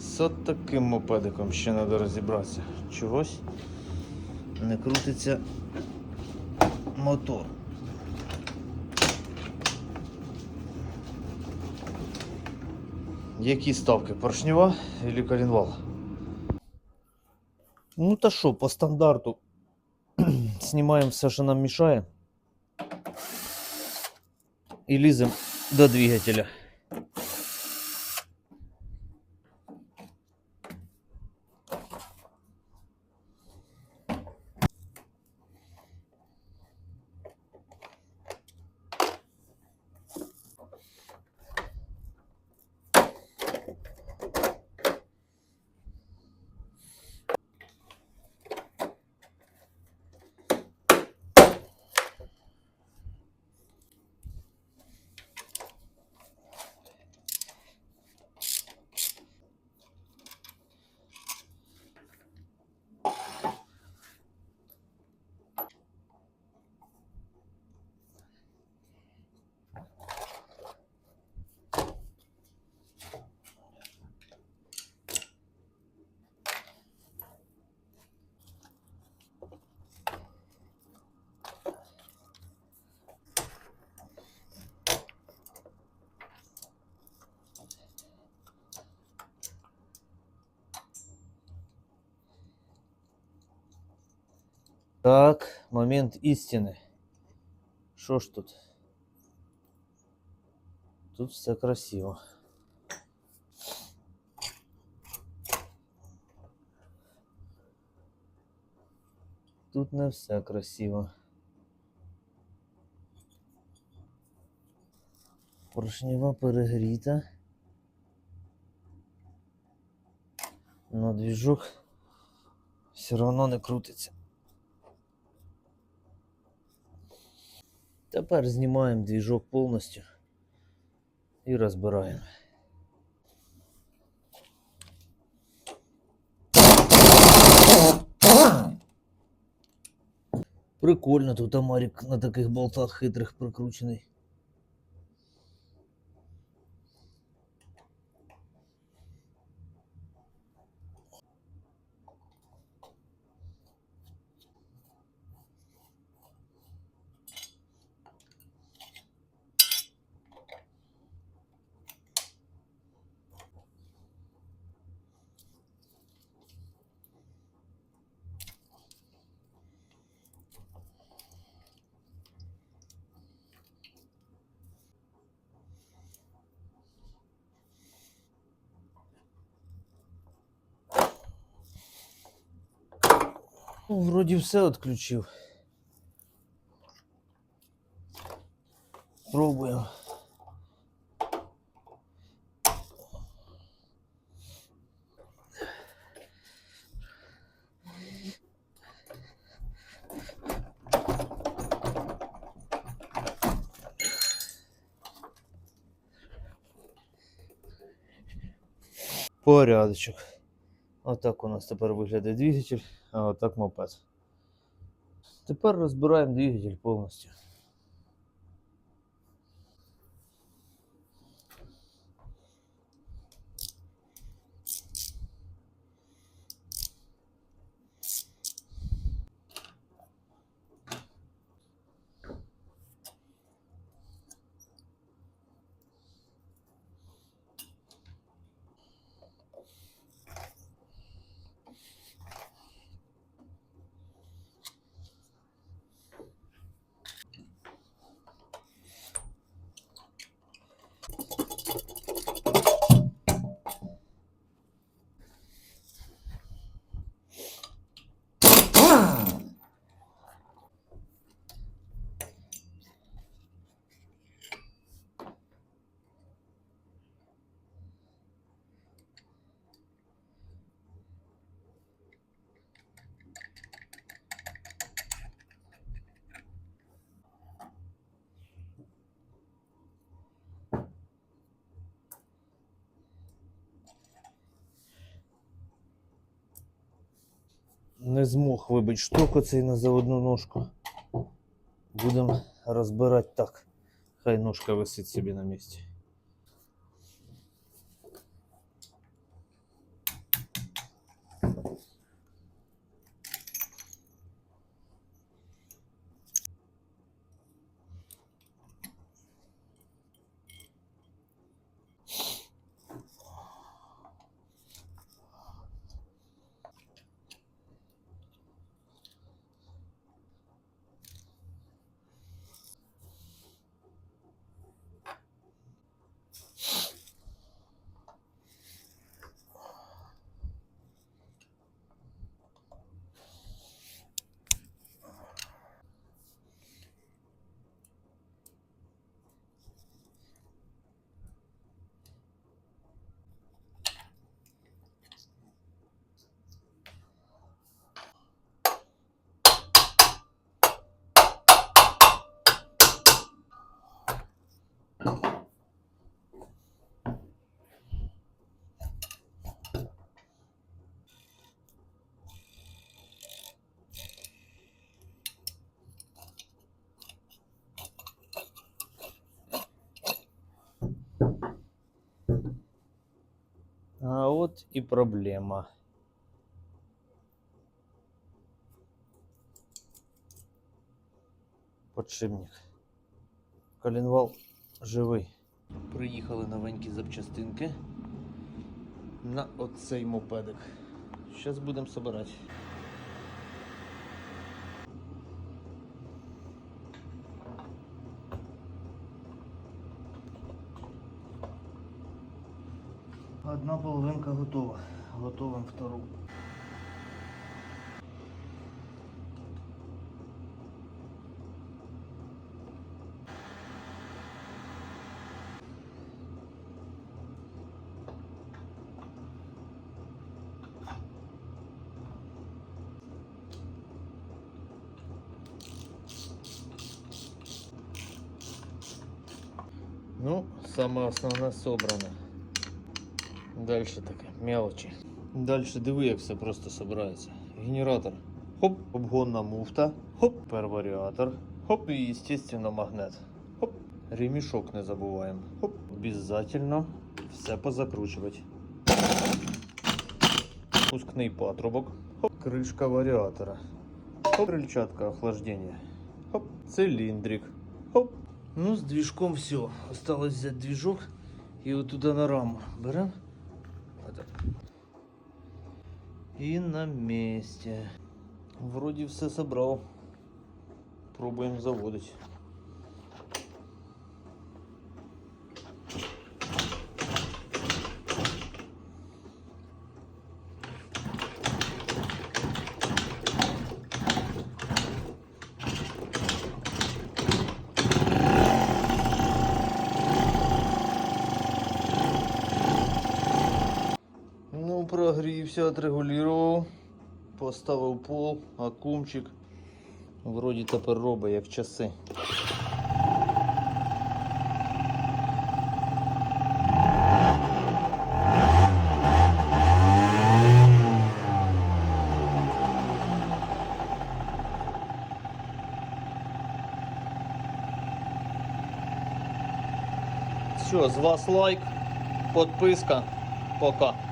З таким мопедиком ще треба розібратися. Чогось не крутиться мотор. Які ставки? Поршнева или коленвал? Ну та що, по стандарту знімаємо все, що нам мішає. І ліземо до двигателя. Так, момент істини. Що ж тут? Тут все красиво. Тут не все красиво. Поршнева перегріта. Но движок все равно не крутиться. Тепер знімаємо движок повністю і розбираємо. Прикольно тут Амарік на таких болтах хитрих прикручений. Ну, вроді все відключив. Пробуємо. Порядочок. Отак у нас тепер виглядає двигатель, а отак мопед. Тепер розбираємо двигатель повністю. Не змог вибити шток оцей на заводну ножку. Будемо розбирати так. Хай ножка висить собі на місці. А от і проблема. Подшипник. Коленвал живий. Приїхали новенькі запчастинки на оцей мопедик. Зараз будемо собирати. Одна половинка готова. Готовим втору. Ну, саме основне собрано. Дальше таке, мелочі. Дальше диви, як все просто собирається. Генератор. Хоп, обгонна муфта. Хоп, перваріатор. Хоп, і, естественно, магнет. Хоп, ремішок не забуваємо. Хоп, обязательно все позакручувати. Пускний патрубок. Хоп, кришка варіатора. Хоп, крильчатка охлаждения. Хоп, цилиндрик. Хоп. Ну, с движком все. Осталось взять движок и вот туда на раму. Берем. И на месте. Вроде все собрал. Пробуем заводить. Ну, прогрівся, отрегулював, поставив пол, акумчик. Вроді тепер робить як часи. Все, з вас лайк, подписка. Пока.